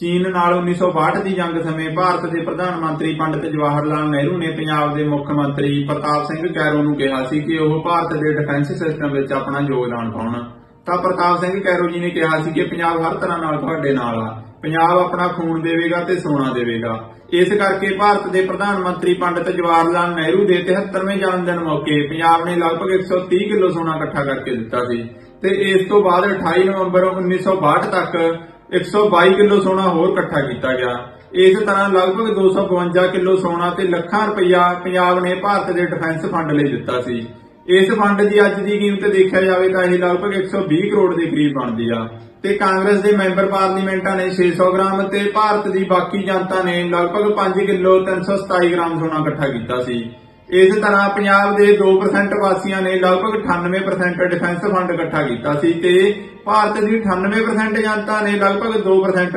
ਚੀਨ ਨਾਲ 1962 ਦੀ ਜੰਗ ਸਮੇਂ ਭਾਰਤ ਦੇ ਪ੍ਰਧਾਨ ਮੰਤਰੀ ਪੰਡਿਤ ਜਵਾਹਰ ਲਾਲ ਨਹਿਰੂ ਨੇ ਪੰਜਾਬ ਦੇ ਮੁੱਖ ਮੰਤਰੀ ਪ੍ਰਤਾਪ ਸਿੰਘ ਕੈਰੋ ਨੂੰ ਕਿਹਾ ਸੀ ਕਿ ਉਹ ਭਾਰਤ ਦੇ ਡਿਫੈਂਸ ਸਿਸਟਮ ਵਿੱਚ ਆਪਣਾ ਯੋਗਦਾਨ ਪਾਉਣ। ਤਾਂ ਪ੍ਰਤਾਪ ਸਿੰਘ ਕੈਰੋ ਜੀ ਨੇ ਕਿਹਾ ਸੀ ਕਿ ਪੰਜਾਬ ਹਰ ਤਰ੍ਹਾਂ ਨਾਲ ਤੁਹਾਡੇ ਨਾਲ ਆ। ਪੰਜਾਬ ਆਪਣਾ ਖੂਨ ਦੇਵੇਗਾ ਤੇ ਸੋਨਾ ਦੇਵੇਗਾ। ਇਸ ਕਰਕੇ ਭਾਰਤ ਦੇ ਪ੍ਰਧਾਨ ਮੰਤਰੀ ਪੰਡਿਤ ਜਵਾਹਰ ਲਾਲ ਨਹਿਰੂ ਦੇ 73ਵੇਂ ਜਨਮ ਦਿਨ ਮੌਕੇ ਪੰਜਾਬ ਨੇ ਲਗਭਗ 130 ਕਿਲੋ ਸੋਨਾ ਇਕੱਠਾ ਕਰਕੇ ਦਿੱਤਾ ਸੀ। ਤੇ ਇਸ ਤੋਂ ਬਾਅਦ 28 ਨਵੰਬਰ 1962 ਤੱਕ 122 ਕਿਲੋ ਸੋਨਾ ਹੋਰ ਇਕੱਠਾ ਕੀਤਾ ਗਿਆ। ਇਸ ਤਰ੍ਹਾਂ ਲਗਭਗ 252 ਕਿਲੋ ਸੋਨਾ ਤੇ ਲੱਖਾਂ ਰੁਪਇਆ ਪੰਜਾਬ ਨੇ ਭਾਰਤ ਦੇ ਡਿਫੈਂਸ ਫੰਡ ਲਈ ਦਿੱਤਾ ਸੀ। ਇਸ ਫੰਡ ਦੀ ਅੱਜ ਦੀ ਕੀਮਤ ਦੇਖਿਆ ਜਾਵੇ ਤਾਂ ਇਹ ਲਗਭਗ 120 ਕਰੋੜ ਦੇ ਕਰੀਬ ਬਣਦੀ ਆ। ਤੇ ਕਾਂਗਰਸ ਦੇ ਮੈਂਬਰ ਪਾਰਲੀਮੈਂਟਾਂ ਨੇ 600 ਗ੍ਰਾਮ ਤੇ ਭਾਰਤ ਦੀ ਬਾਕੀ ਜਨਤਾ ਨੇ ਲਗਭਗ 5 ਕਿਲੋ 327 ਗ੍ਰਾਮ ਸੋਨਾ ਇਕੱਠਾ ਕੀਤਾ ਸੀ। ਇਸ ਤਰ੍ਹਾਂ ਪੰਜਾਬ ਦੇ 2% ਵਾਸੀਆਂ ਨੇ ਲਗਭਗ 98% ਡਿਫੈਂਸ ਫੰਡ ਇਕੱਠਾ ਕੀਤਾ ਸੀ ਤੇ ਭਾਰਤ ਦੀ 98% ਜਨਤਾ ਨੇ ਲਗਭਗ 2%